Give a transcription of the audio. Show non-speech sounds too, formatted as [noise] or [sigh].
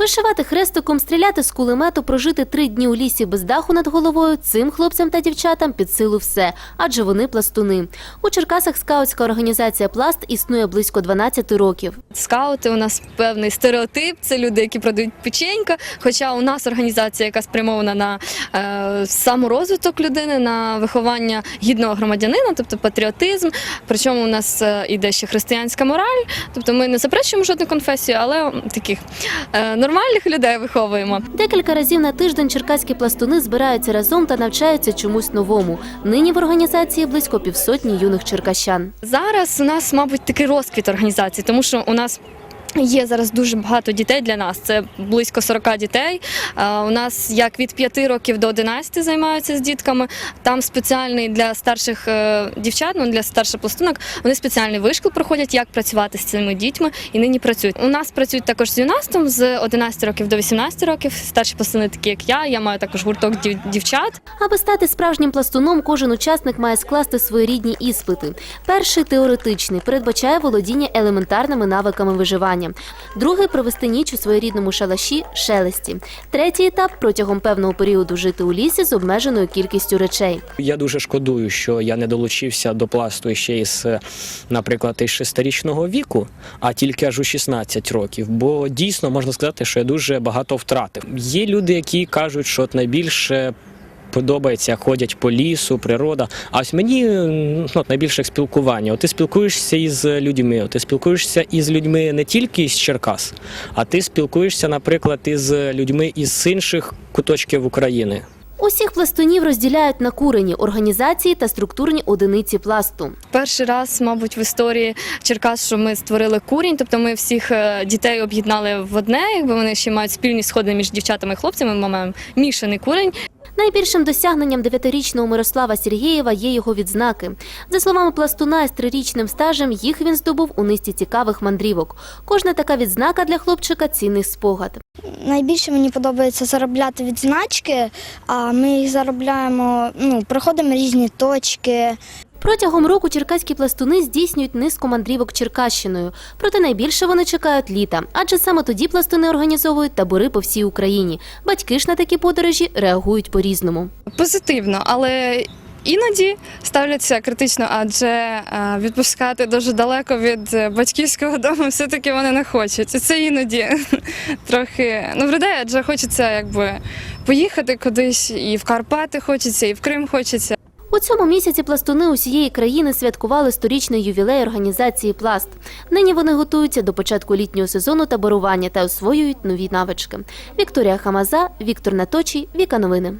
Вишивати хрестиком, стріляти з кулемету, прожити три дні у лісі без даху над головою цим хлопцям та дівчатам під силу все, адже вони пластуни. У Черкасах скаутська організація Пласт існує близько 12 років. Скаути у нас певний стереотип. Це люди, які продають печенька. Хоча у нас організація, яка спрямована на е, саморозвиток людини, на виховання гідного громадянина, тобто патріотизм. Причому у нас е, іде ще християнська мораль. Тобто ми не заперечуємо жодну конфесію, але таких е, нормальних людей виховуємо. Декілька разів на тиждень черкаські пластуни збираються разом та навчаються чомусь новому. Нині в організації близько півсотні юних черкащан. Зараз у нас, мабуть, такий розквіт організації, тому що у нас. Є зараз дуже багато дітей для нас. Це близько 40 дітей. У нас як від 5 років до 11 займаються з дітками. Там спеціальний для старших е, дівчат, ну для старших пластунок. Вони спеціальний вишкіл проходять, як працювати з цими дітьми, і нині працюють. У нас працюють також з юнастом з 11 років до 18 років. Старші пластуни, такі як я. Я маю також гурток дів- дівчат. Аби стати справжнім пластуном, кожен учасник має скласти своєрідні іспити. Перший теоретичний передбачає володіння елементарними навиками виживання. Другий провести ніч у своєрідному шалаші шелесті. Третій етап протягом певного періоду жити у лісі з обмеженою кількістю речей. Я дуже шкодую, що я не долучився до пласту ще із, наприклад, із шестирічного віку, а тільки аж у 16 років. Бо дійсно можна сказати, що я дуже багато втратив. Є люди, які кажуть, що найбільше. Подобається, ходять по лісу, природа. А ось мені ну, найбільше спілкування. От ти спілкуєшся із людьми, от ти спілкуєшся із людьми не тільки з Черкас, а ти спілкуєшся, наприклад, із людьми із інших куточків України. Усіх пластунів розділяють на курені організації та структурні одиниці пласту. Перший раз, мабуть, в історії Черкас, що ми створили курінь, тобто ми всіх е, дітей об'єднали в одне, якби вони ще мають спільні сходи між дівчатами і хлопцями. Ми маємо мішаний курінь. Найбільшим досягненням дев'ятирічного Мирослава Сергієва є його відзнаки. За словами пластуна з трирічним стажем, їх він здобув у низці цікавих мандрівок. Кожна така відзнака для хлопчика цінний спогад. Найбільше мені подобається заробляти відзначки, а ми їх заробляємо, ну, проходимо різні точки. Протягом року черкаські пластуни здійснюють низку мандрівок Черкащиною. Проте найбільше вони чекають літа, адже саме тоді пластуни організовують табори по всій Україні. Батьки ж на такі подорожі реагують по-різному. позитивно, але іноді ставляться критично, адже е, відпускати дуже далеко від е, батьківського [laughs] дому все-таки вони не хочуть. Це іноді [laughs] трохи ну, вредає, адже хочеться якби поїхати кудись і в Карпати хочеться, і в Крим хочеться. У цьому місяці пластуни усієї країни святкували сторічний ювілей організації Пласт. Нині вони готуються до початку літнього сезону таборування та освоюють нові навички. Вікторія Хамаза, Віктор Наточій, Віка Новини.